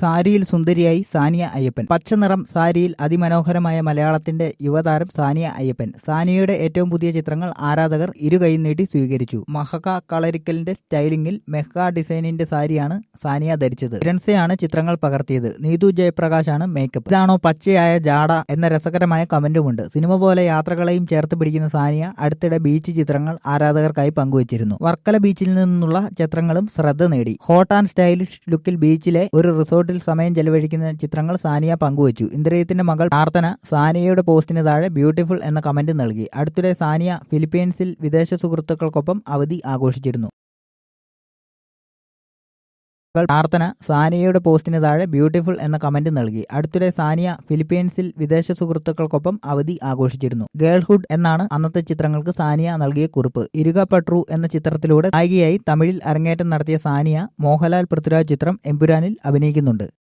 സാരിയിൽ സുന്ദരിയായി സാനിയ അയ്യപ്പൻ. പച്ചനിറം സാരിയിൽ അതിമനോഹരമായ മലയാളത്തിന്റെ യുവതാരം സാനിയ അയ്യപ്പൻ. സാനിയയുടെ ഏറ്റവും പുതിയ ചിത്രങ്ങൾ ആരാധകർ ഇരു ഇരുകൈ നീട്ടി സ്വീകരിച്ചു. മഹക കളരിക്കലിന്റെ സ്റ്റൈലിംഗിൽ മെഹ്ക ഡിസൈനിന്റെ സാരിയാണ് സാനിയ ധരിച്ചത്. കിരൺസയാണ് ചിത്രങ്ങൾ പകർത്തിയത്. നീതു ജയപ്രകാശാണ് മേക്കപ്പ് ഇതാണോ പച്ചയായ ജാട എന്ന രസകരമായ കമന്റുമുണ്ട്. സിനിമ പോലെ യാത്രകളെയും ചേർത്ത് പിടിക്കുന്ന സാനിയ അടുത്തിടെ ബീച്ച് ചിത്രങ്ങൾ ആരാധകർക്കായി പങ്കുവച്ചിരുന്നു. വർക്കല ബീച്ചിൽ നിന്നുള്ള ചിത്രങ്ങളും ശ്രദ്ധ നേടി. ഹോട്ട് ആൻഡ് സ്റ്റൈലിഷ് ലുക്കിൽ ബീച്ചിലെ ഒരു റിസോർട്ടിൽ സമയം ചെലവഴിക്കുന്ന ചിത്രങ്ങൾ സാനിയ പങ്കുവച്ചു. ഇന്ദ്രയത്തിന്റെ മകൾ പ്രാർത്ഥന സാനിയയുടെ പോസ്റ്റിന് താഴെ ബ്യൂട്ടിഫുൾ എന്ന കമന്റ് നൽകി. അടുത്തിടെ സാനിയ ഫിലിപ്പീൻസിൽ വിദേശ സുഹൃത്തുക്കൾക്കൊപ്പം അവധി ആഘോഷിച്ചിരുന്നു. പ്രാർത്ഥന സാനിയയുടെ പോസ്റ്റിന് താഴെ ബ്യൂട്ടിഫുൾ എന്ന കമന്റ് നൽകി. അടുത്തിടെ സാനിയ ഫിലിപ്പീൻസിൽ വിദേശ സുഹൃത്തുക്കൾക്കൊപ്പം അവധി ആഘോഷിച്ചിരുന്നു. ഗേൾഹുഡ് എന്നാണ് അന്നത്തെ ചിത്രങ്ങൾക്ക് സാനിയ നൽകിയ കുറിപ്പ്. ഇരുക പട്രു എന്ന ചിത്രത്തിലൂടെ നായികയായി തമിഴിൽ അരങ്ങേറ്റം നടത്തിയ സാനിയ മോഹൻലാൽ പൃഥ്വിരാജ് ചിത്രം എമ്പുരാനിൽ അഭിനയിക്കുന്നുണ്ട്.